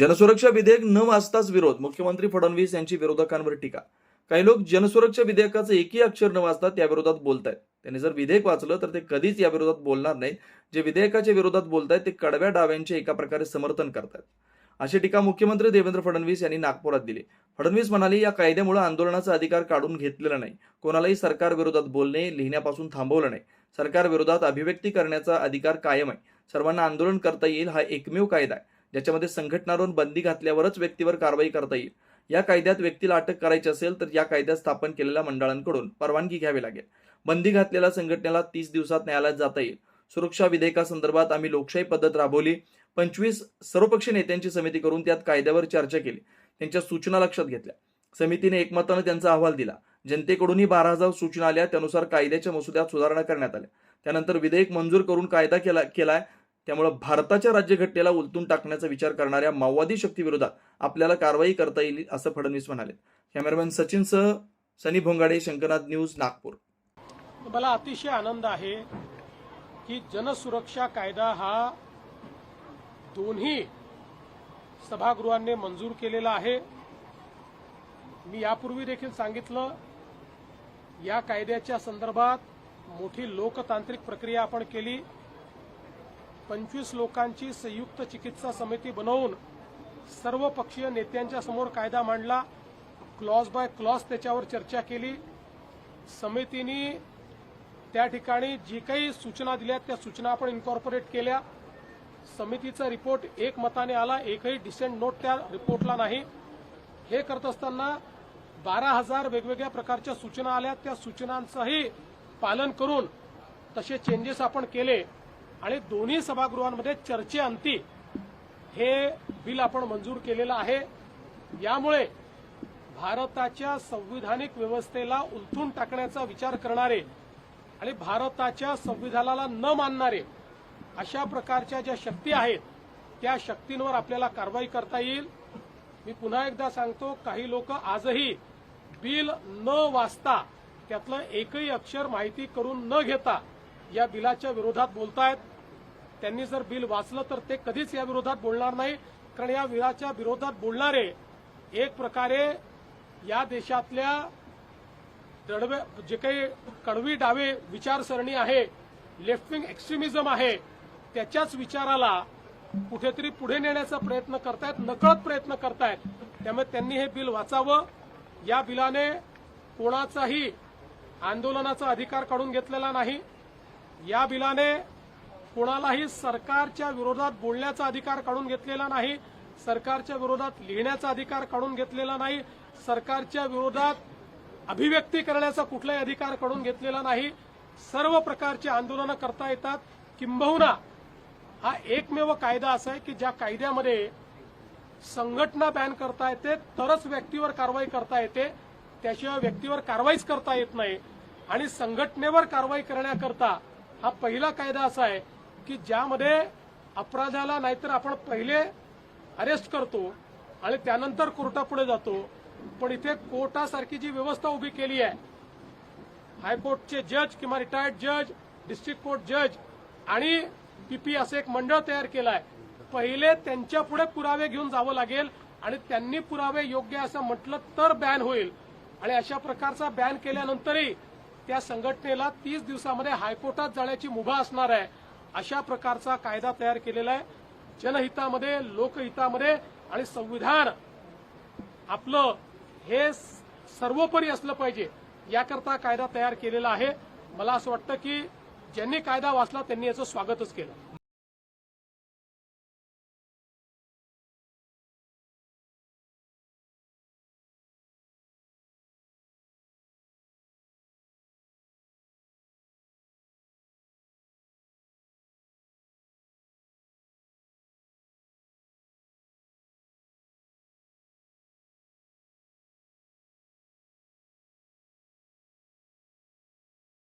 जनसुरक्षा विधेयक न वाचताच विरोध मुख्यमंत्री फडणवीस यांची विरोधकांवर टीका. काही लोक जनसुरक्षा विधेयकाचं एकही अक्षर न वाचता त्या विरोधात आहेत त्यांनी जर विधेयक वाचलं तर ते कधीच या विरोधात बोलणार नाहीत. जे विधेयकाच्या विरोधात बोलतायत ते कडव्या डाव्यांचे एका प्रकारे समर्थन करतायत. अशी टीका मुख्यमंत्री देवेंद्र फडणवीस यांनी नागपुरात दिली. फडणवीस म्हणाले या कायद्यामुळे आंदोलनाचा अधिकार काढून घेतलेला नाही. कोणालाही सरकार विरोधात बोलणे लिहिण्यापासून थांबवलं नाही. सरकार विरोधात अभिव्यक्ती करण्याचा अधिकार कायम आहे. सर्वांना आंदोलन करता येईल हा एकमेव कायदा आहे. ज्याच्यामध्ये संघटनावरून बंदी घातल्यावरच व्यक्तीवर कारवाई करता येईल. या कायद्यात व्यक्तीला अटक करायची असेल तर या कायद्यात स्थापन केलेल्या मंडळांकडून परवानगी घ्यावी लागेल. बंदी घातलेल्या संघटनेला तीस दिवसात न्यायालयात जाता येईल. सुरक्षा विधेयकासंदर्भात आम्ही लोकशाही पद्धत राबवली. पंचवीस सर्वपक्षीय नेत्यांची समिती करून त्यात कायद्यावर चर्चा केली. त्यांच्या सूचना लक्षात घेतल्या. समितीने एकमतानं त्यांचा अहवाल दिला. जनतेकडूनही बारा हजार सूचना आल्या. त्यानुसार कायद्याच्या मसुद्यात सुधारणा करण्यात आल्या. त्यानंतर विधेयक मंजूर करून कायदा केला केलाय. त्यामुळं भारताच्या राज्यघटनेला उलटून टाकण्याचा विचार करणाऱ्या माओवादी शक्तीविरोधात आपल्याला कारवाई करता येईल असं फडणवीस म्हणाले. कॅमेरामॅन सचिनसह सनी भोंगाडे शंकरनाथ न्यूज नागपूर. मला अतिशय आनंद आहे की जनसुरक्षा कायदा हा दोन्ही सभागृहांनी मंजूर केलेला आहे. मी यापूर्वी देखील सांगितलं या कायद्याच्या संदर्भात मोठी लोकतांत्रिक प्रक्रिया आपण केली. पंचवीस लोकांची संयुक्त चिकित्सा समिती बनवून सर्व पक्षीय नेत्यांच्या समोर कायदा मांडला. क्लॉज बाय क्लॉज त्याच्यावर चर्चा केली. समितीने त्या ठिकाणी जी काही सूचना दिल्या त्या सूचना आपण इन्कॉर्पोरेट केल्या. समितीचा रिपोर्ट एक मताने आला एकही डिसेंट नोट त्या रिपोर्टला नाही. हे करत असताना बारा हजार वेगवेगळ्या प्रकारच्या सूचना आल्या. त्या सूचनांचंही पालन करून तसे चेंजेस आपण केले. आणि दोन्ही सभागृहांमध्ये चर्चेअंती हे बिल आपण मंजूर केलेलं आहे. यामुळे भारताच्या संविधानिक व्यवस्थेला उलथून टाकण्याचा विचार करणारे आणि भारताच्या संविधानाला न मानणारे अशा प्रकारच्या ज्या शक्ती आहेत त्या शक्तींवर आपल्याला कारवाई करता येईल. मी पुन्हा एकदा सांगतो काही लोक आजही बिल न वाचता त्यातलं एकही अक्षर माहिती करून न घेता या बिलाच्या विरोधात बोलतायत. त्यांनी जर बिल वाचलं तर ते कधीच या विरोधात बोलणार नाही. कारण या बिलाच्या विरोधात बोलणारे एक प्रकारे या देशातल्या दडवे जे काही कडवी डावे विचारसरणी आहे लेफ्ट विंग एक्स्ट्रीमिझम आहे त्याच्याच विचाराला कुठेतरी पुढे नेण्याचा प्रयत्न करतायत नकळत प्रयत्न करतायत. त्यामुळे त्यांनी हे बिल वाचावं. या बिलाने कोणाचाही आंदोलनाचा अधिकार काढून घेतलेला नाही. या बिलाने कोणालाही सरकारच्या विरोधात बोलण्याचा अधिकार काढून घेतलेला नाही सरकारच्या विरोधात लिहिण्याचा अधिकार काढून घेतलेला नाही सरकारच्या विरोधात अभिव्यक्ती करण्याचा कुठलाही अधिकार काढून घेतलेला नाही. सर्व प्रकारचे आंदोलनं करता येतात. किंबहुना हा एकमेव कायदा असा आहे की ज्या कायद्यामध्ये संघटना बॅन करता येते तरच व्यक्तीवर कारवाई करता येते. त्याशिवाय व्यक्तीवर कारवाईच करता येत नाही. आणि संघटनेवर कारवाई करण्याकरता हा पहिला कायदा असा आहे की ज्यामध्ये अपराधाला नाहीतर आपण पहिले अरेस्ट करतो आणि त्यानंतर कोर्टापुढे जातो. पण इथे कोर्टासारखी जी व्यवस्था उभी केली आहे हायकोर्टचे जज किंवा रिटायर्ड जज डिस्ट्रिक्ट कोर्ट जज आणि पीपी असं एक मंडळ तयार केलं आहे. पहिले त्यांच्या पुढे पुरावे घेऊन जावं लागेल आणि त्यांनी पुरावे योग्य असं म्हटलं तर बॅन होईल. आणि अशा प्रकारचा बॅन केल्यानंतरही त्या संघटनेला तीस दिवसामध्ये हायकोर्टात जाण्याची मुभा असणार आहे. अशा प्रकारचा कायदा तयार केलेला आहे. जनहितामध्ये लोकहितामध्ये आणि संविधान आपलं हे सर्वोपरी असलं पाहिजे याकरता कायदा तयार केलेला आहे. मला असं वाटतं की ज्यांनी कायदा वाचला त्यांनी याचं स्वागतच केलं.